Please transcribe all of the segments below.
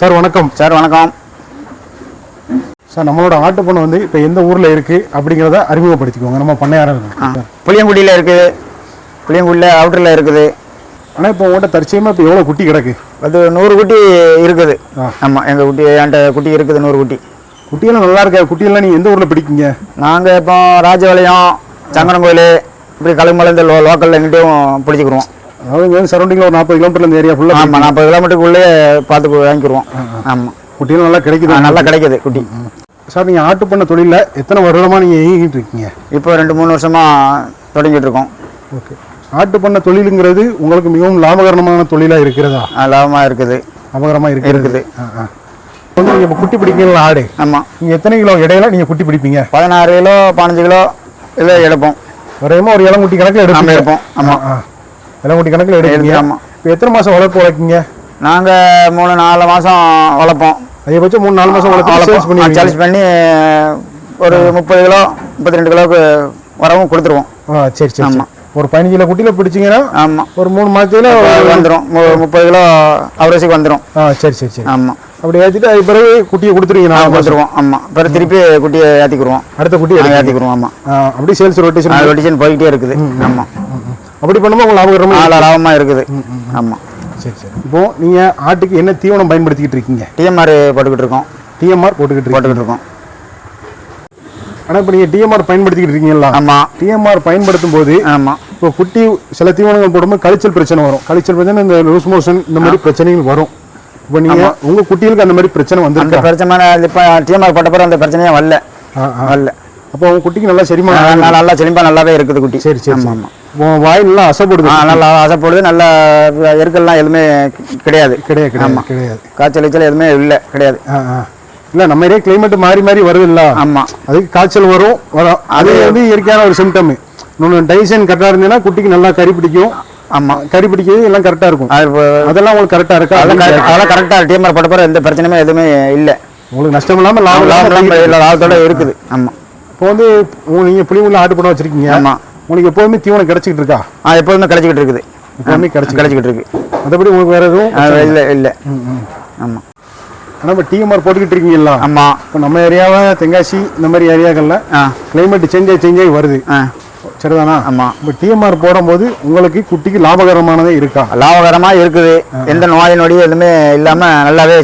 Sir வணக்கம். Sir வணக்கம். Sir நம்மளோட ஆட்டு பண்ணை வந்து இப்போ எந்த ஊரில் இருக்குது அப்படிங்கிறத அறிமுகப்படுத்திக்கோங்க. நம்ம பண்ணையாரம் புளியங்குடியில் இருக்குது புளியங்குடியில் அவுட்டரில் இருக்குது. ஆனால் இப்போ உங்கள்கிட்ட தற்சயமாக இப்போ எவ்வளோ குட்டி கிடக்கு? அது நூறு குட்டி இருக்குது. ஆமாம் எங்கள் குட்டி என்கிட்ட குட்டி இருக்குது நூறு குட்டி. குட்டியெல்லாம் நல்லா இருக்கா? குட்டியெல்லாம் நீங்கள் எந்த ஊரில் பிடிக்கீங்க? நாங்கள் இப்போ ராஜபாளையம் சங்கரன் இப்படி கழுகுமலை இந்த லோ லோக்கலில் எங்கிட்டையும் பிடிச்சிக்கிருவோம் அதாவது இங்கே வந்து சரௌண்டிங்கில் ஒரு நாற்பது கிலோமீட்டர் இந்த ஏரியா ஃபுல்லாக ஆமாம் நாற்பது கிலோமீட்டருக்குள்ளே பார்த்து வாங்கிக்கிருவோம். ஆமாம் குட்டியெல்லாம் நல்லா கிடைக்குது. நல்லா கிடைக்குது குட்டி. சார் நீங்கள் ஆட்டு பண்ண தொழிலில் எத்தனை வருடமாக நீங்கள் இயங்கிட்டு இருக்கீங்க? இப்போ ரெண்டு மூணு வருஷமாக தொடங்கிட்டு இருக்கோம். ஓகே. ஆட்டு பண்ண தொழிலுங்கிறது உங்களுக்கு மிகவும் லாபகரமான தொழிலாக இருக்கிறதா? லாபமாக இருக்குது. லாபகரமாக இருக்குது. இருக்குது. வந்து நீங்கள் இப்போ குட்டி பிடிக்கிறீங்களா ஆடு. ஆமாம் நீங்கள் எத்தனை கிலோ இடையில நீங்கள் குட்டி பிடிப்பீங்க? பதினாறு கிலோ பதினஞ்சு கிலோ இதில் எடுப்போம். வரையமா ஒரு இளங்குட்டி கணக்கில் எடுப்பீங்க. எடுப்போம். ஆமாம் ஆ இளங்குட்டி கணக்கில் ஆமா. இப்போ எத்தனை மாதம் வளர்ப்பு வளர்க்கீங்க? நாங்கள் மூணு நாலு மாதம் வளர்ப்போம். அதிகபட்சம் மூணு நாலு மாதம் சேல்ஸ் பண்ணி சேல்ஸ் பண்ணி ஒரு முப்பது கிலோ முப்பத்தி ரெண்டு கிலோவுக்கு வரவும் கொடுத்துருவோம். ஆ சரி சரி ஆமா. சரி. ஒரு பதினஞ்சு கிலோ குட்டியில் பிடிச்சிங்கன்னா ஆமாம் ஒரு மூணு மாதத்துல வந்துடும் முப்பது கிலோ அவரேஜுக்கு வந்துடும் ஆ சரி சரி சரி. ஆமாம் அப்படி ஏற்றிட்டு அது பிறகு குட்டியை கொடுத்துருவீங்க கொடுத்துருவோம். ஆமாம் பிறகு திருப்பி குட்டியை ஏற்றிக்குருவோம் அடுத்த குட்டி எடுப்பீங்க. ஏற்றிக்குருவோம் ஆமாம் ஆ அப்படி சேல்ஸ் ரொட்டேஷன் ரொட்டேஷன் போய்கிட்டே இருக்குது. ஆமாம் அப்படி பண்ணும்போது உங்களுக்கு லாபகரமாக நாலு லாபமாக இருக்குது. ஆமாம் சரி சரி. இப்போ நீங்கள் ஆட்டுக்கு என்ன தீவனம் பயன்படுத்திக்கிட்டு இருக்கீங்க? டிஎம்ஆர் போட்டுக்கிட்டு இருக்கோம். டிஎம்ஆர் போட்டுக்கிட்டு போட்டுக்கிட்டு இருக்கோம். ஆனால் இப்போ நீங்கள் டிஎம்ஆர் பயன்படுத்திக்கிட்டு இருக்கீங்களா ஆமாம் டிஎம்ஆர் பயன்படுத்தும் போது ஆமாம் இப்போ குட்டி சில தீவனங்கள் போடும்போது கழிச்சல் பிரச்சனை வரும். கழிச்சல் பிரச்சனை இந்த லூஸ் மோஷன் இந்த மாதிரி பிரச்சனைகள் வரும். இப்போ நீங்க உங்க குட்டிகளுக்கு அந்த மாதிரி பிரச்சனை அந்த வந்திருக்கா? பிரச்சனை இப்போ டிஎம்ஆர் போட்ட பிறகு அந்த பிரச்சனையே வரல. வரல. அப்போ உங்க குட்டிக்கு நல்லா சரிமா நல்லா நல்லா செழிப்பா நல்லாவே இருக்குது குட்டி. சரி சரி ஆமாம் ஆமாம் உன் வாய் நல்லா அசைப்படுது நல்லா எருக்கெல்லாம் எதுவுமே கிடையாது. கிடையாது கிடையாது ஆமாம் கிடையாது. காய்ச்சல் கீச்சல் எதுவுமே இல்லை கிடையாது. இல்ல நம்ம ஏரியா கிளைமேட் மாறி மாறி வருது இல்ல ஆமாம் அதுக்கு காய்ச்சல் வரும் வரும். அது வந்து இயற்கையான ஒரு சிம்டம் இன்னொன்று டைசன் கரெக்டாக இருந்ததுன்னா குட்டிக்கு நல்லா கறி பிடிக்கும். ஆமாம் கறி பிடிக்கிறது எல்லாம் கரெக்டாக இருக்கும். அதெல்லாம் உங்களுக்கு கரெக்டாக இருக்கா? அதெல்லாம் அதெல்லாம் கரெக்டாக டிஎம்ஆர் போட்ட பிறகு எந்த பிரச்சனையுமே எதுவுமே இல்லை. உங்களுக்கு நஷ்டம் இல்லாமல் லாபம் லாபம் லாபத்தோட இருக்குது. ஆமாம் இப்போ வந்து உங்க- நீங்க புளிமுள்ள ஆட்டு படம் வச்சிருக்கீங்க. ஆமா. உங்களுக்கு எப்போதுமே தீவனம் கிடைச்சிக்கிட்டு இருக்கா? ஆ எப்போதுமே கிடைச்சிக்கிட்டு இருக்குது. எப்போதுமே கிடைச்சி கிடைச்சிக்கிட்டு இருக்கு. மற்றபடி உங்களுக்கு வேற எதுவும் இல்லை இல்லை? ஆமாம் ஆனால் இப்போ டிஎம்ஆர் போட்டுக்கிட்டு இருக்கீங்களா ஆமாம் இப்போ நம்ம ஏரியாவை தென்காசி இந்த மாதிரி ஏரியாக்கள்ல கிளைமேட் சேஞ்ச் ஆகி சேஞ்ச் ஆகி வருது. சரிதானா? ஆமாம் இப்போ டிஎம்ஆர் போடும்போது உங்களுக்கு குட்டிக்கு லாபகரமானதே இருக்கா? லாபகரமாக இருக்குது. எந்த நோய் நொடி எதுவுமே இல்லாமல் நல்லாவே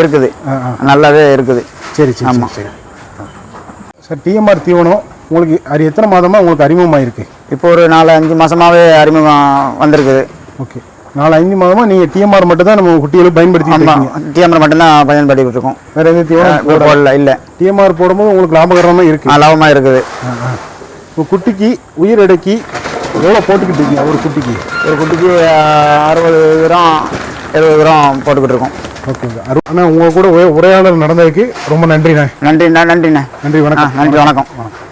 இருக்குது. நல்லாவே இருக்குது. சரி சரி ஆமா. சரி. சார் டிஎம்ஆர் தீவனம் உங்களுக்கு அது எத்தனை மாதமா உங்களுக்கு அறிமுகமாயிருக்கு? இப்போ ஒரு நாலு அஞ்சு மாசமாவே அறிமுகம் வந்திருக்குது. ஓகே. நாலு அஞ்சு மாதமா நீங்க டிஎம்ஆர் மட்டும் தான் நம்ம ஆமாம் இருக்கீங்க? டிஎம்ஆர் மட்டும்தான் பயன்படுத்திட்டு இருக்கோம் வேற தீவனம் இப்போ போடல? இல்லை. டிஎம்ஆர் போடும்போது உங்களுக்கு லாபகரமா இருக்கு. லாபமாக இருக்குது. இப்போ குட்டிக்கு உயிர் எடைக்கு எவ்வளோ போட்டுக்கிட்டு இருக்கீங்க? ஒரு குட்டிக்கு. ஒரு குட்டிக்கு அறுபது கிராம் எழுபது கிராம் போட்டுக்கிட்டு இருக்கோம். Okay okay. ஆனால் உங்கள் கூட உரை- உரையாடல் நடந்ததுக்கு ரொம்ப நன்றிண்ணே. நன்றிண்ணா நன்றிண்ணா. நன்றி வணக்கம். நன்றி வணக்கம்.